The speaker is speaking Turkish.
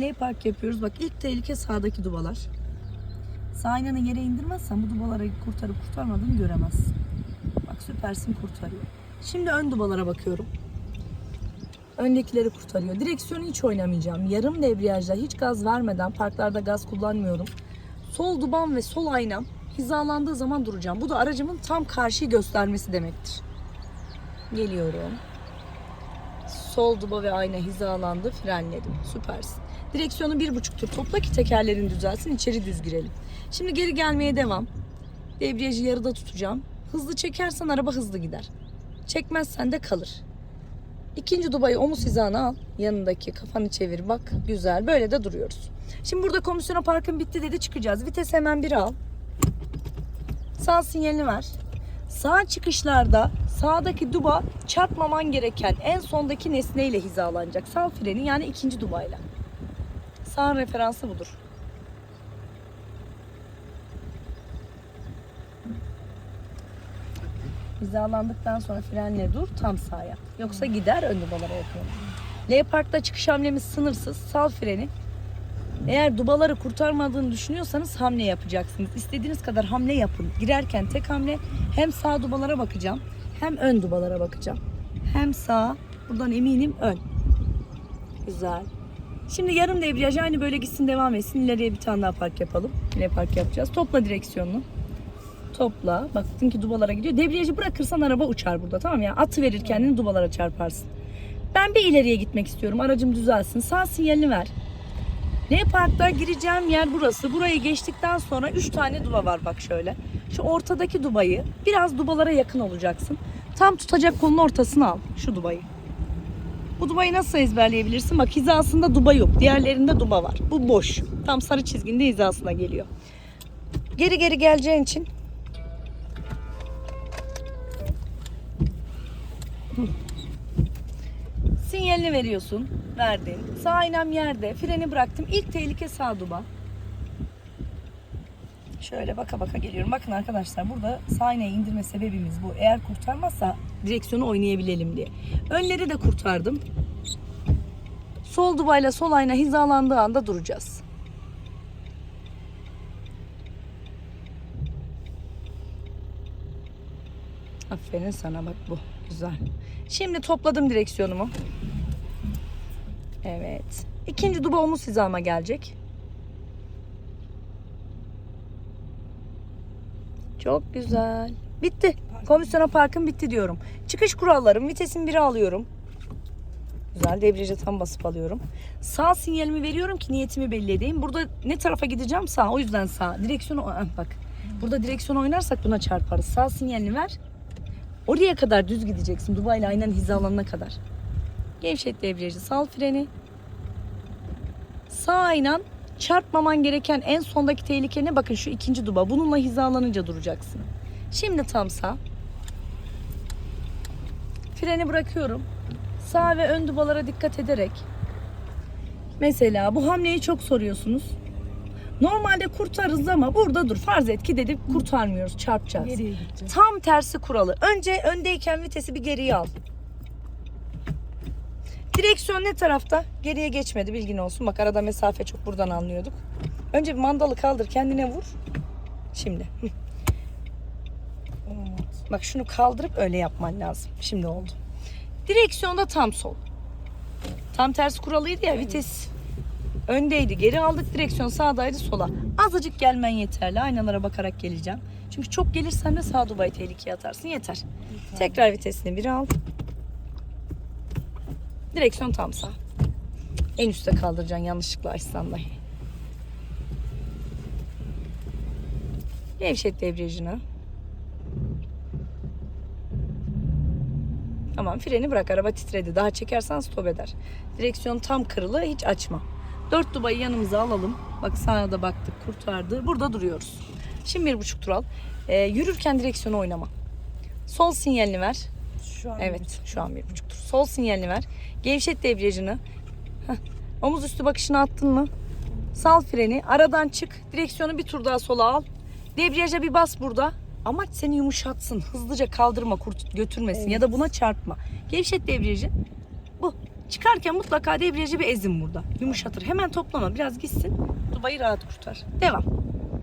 L park yapıyoruz. Bak ilk tehlike sağdaki dubalar. Sağ aynanı yere indirmezsen bu dubaları kurtarıp kurtarmadığını göremezsin. Bak süpersin kurtarıyor. Şimdi ön dubalara bakıyorum. Öndekileri kurtarıyor. Direksiyonu hiç oynamayacağım. Yarım debriyajla hiç gaz vermeden parklarda gaz kullanmıyorum. Sol dubam ve sol aynam hizalandığı zaman duracağım. Bu da aracımın tam karşıyı göstermesi demektir. Geliyorum. Sol duba ve ayna hizalandı. Frenledim. Süpersin. Direksiyonu bir buçuk tur topla ki tekerlerin düzelsin. içeri düz girelim. Şimdi geri gelmeye devam. Debriyajı yarıda tutacağım. Hızlı çekersen araba hızlı gider. Çekmezsen de kalır. İkinci dubayı omuz hizana al. Yanındaki kafanı çevir bak. Güzel. Böyle de duruyoruz. Şimdi burada komisyona parkın bitti dedi çıkacağız. Vites hemen bir al. Sağ sinyalini ver. Sağ çıkışlarda sağdaki duba çarpmaman gereken en sondaki nesneyle hizalanacak. Sağ freni yani ikinci dubayla. Sağ referansı budur. Hizalandıktan sonra frenle dur tam sağa. Yoksa gider ön dubalara yapıyorum. L parkta çıkış hamlemiz sınırsız. Sal freni. Eğer dubaları kurtarmadığını düşünüyorsanız hamle yapacaksınız. İstediğiniz kadar hamle yapın. Girerken tek hamle hem sağ dubalara bakacağım hem ön dubalara bakacağım. Hem sağ, buradan eminim ön. Güzel. Şimdi yarım debriyaj aynı böyle gitsin devam etsin. İleriye bir tane daha park yapalım. Yine park yapacağız. Topla direksiyonunu. Topla. Baktın ki dubalara gidiyor. Debriyajı bırakırsan araba uçar burada tamam ya. Atı verir kendini dubalara çarparsın. Ben bir ileriye gitmek istiyorum. Aracım düzelsin. Sağ sinyalini ver. L Park'ta gireceğim yer burası. Burayı geçtikten sonra 3 tane duba var bak şöyle. Şu ortadaki dubayı biraz dubalara yakın olacaksın. Tam tutacak kolun ortasına al şu dubayı. Bu dubayı nasıl ezberleyebilirsin? Bak hizasında duba yok. Diğerlerinde duba var. Bu boş. Tam sarı çizginde hizasına geliyor. Geri geri geleceğin için Sinyalini veriyorsun. Verdin. Sağ aynam yerde. Freni bıraktım. İlk tehlike sağ duba. Şöyle baka baka geliyorum. Bakın arkadaşlar burada sağ aynayı indirme sebebimiz bu. Eğer kurtarmazsa direksiyonu oynayabilelim diye. Önleri de kurtardım. Sol dubayla sol ayna hizalandığı anda duracağız. Aferin sana bak bu. Güzel. Şimdi topladım direksiyonumu. Evet. İkinci duba omuz hizama gelecek. Çok güzel. Bitti. Komisyona parkım bitti diyorum. Çıkış kurallarım. Vitesin biri alıyorum. Güzel. Debriyaja tam basıp alıyorum. Sağ sinyalimi veriyorum ki niyetimi belli edeyim. Burada ne tarafa gideceğim? Sağ. O yüzden sağ. Direksiyonu Ah, bak. Burada direksiyon oynarsak buna çarparız. Sağ sinyalini ver. Oraya kadar düz gideceksin. Dubai ile aynen hizalanana kadar. Gevşet debriyajı. Sal freni. Sağ aynan çarpmaman gereken en sondaki tehlike ne? Bakın şu ikinci duba. Bununla hizalanınca duracaksın. Şimdi tam sağ. Freni bırakıyorum. Sağ ve ön dubalara dikkat ederek. Mesela bu hamleyi çok soruyorsunuz. Normalde kurtarırız ama burada dur. Farz et ki dedik kurtarmıyoruz. Çarpacağız. Tam tersi kuralı. Önce öndeyken vitesi bir geriye al. Direksiyon ne tarafta? Geriye geçmedi bilgin olsun. Bak arada mesafe çok buradan anlıyorduk. Önce bir mandalı kaldır kendine vur. Şimdi. Evet. Bak şunu kaldırıp öyle yapman lazım. Şimdi oldu. Direksiyonda tam sol. Tam tersi kuralıydı ya vites öndeydi. Geri aldık direksiyon sağdaydı sola. Azıcık gelmen yeterli. Aynalara bakarak geleceğim. Çünkü çok gelirsen de sağ dubayı tehlikeye atarsın. Yeter. Tekrar vitesini bir al. Direksiyon tam sağ. En üstte kaldıracaksın yanlışlıkla açsan dahi. Gevşet debriyajını. Tamam freni bırak araba titredi. Daha çekersen stop eder. Direksiyon tam kırılı hiç açma. Dört dubayı yanımıza alalım. Bak sağa da baktık kurtardı. Burada duruyoruz. Şimdi bir buçuk tur al. Ee, yürürken direksiyonu oynama. Sol sinyalini ver. Şu an Evet şu an bir buçuk tur. Sol sinyalini ver. Gevşet debriyajını. Heh. Omuz üstü bakışını attın mı? Sal freni. Aradan çık. Direksiyonu bir tur daha sola al. Debriyaja bir bas burada. Amaç seni yumuşatsın. Hızlıca kaldırma, kurt götürmesin ya da buna çarpma. Gevşet debriyajı. Bu. Çıkarken mutlaka debriyajı bir ezin burada. Yumuşatır. Hemen toplama. Biraz gitsin. Dubayı rahat kurtar. Devam.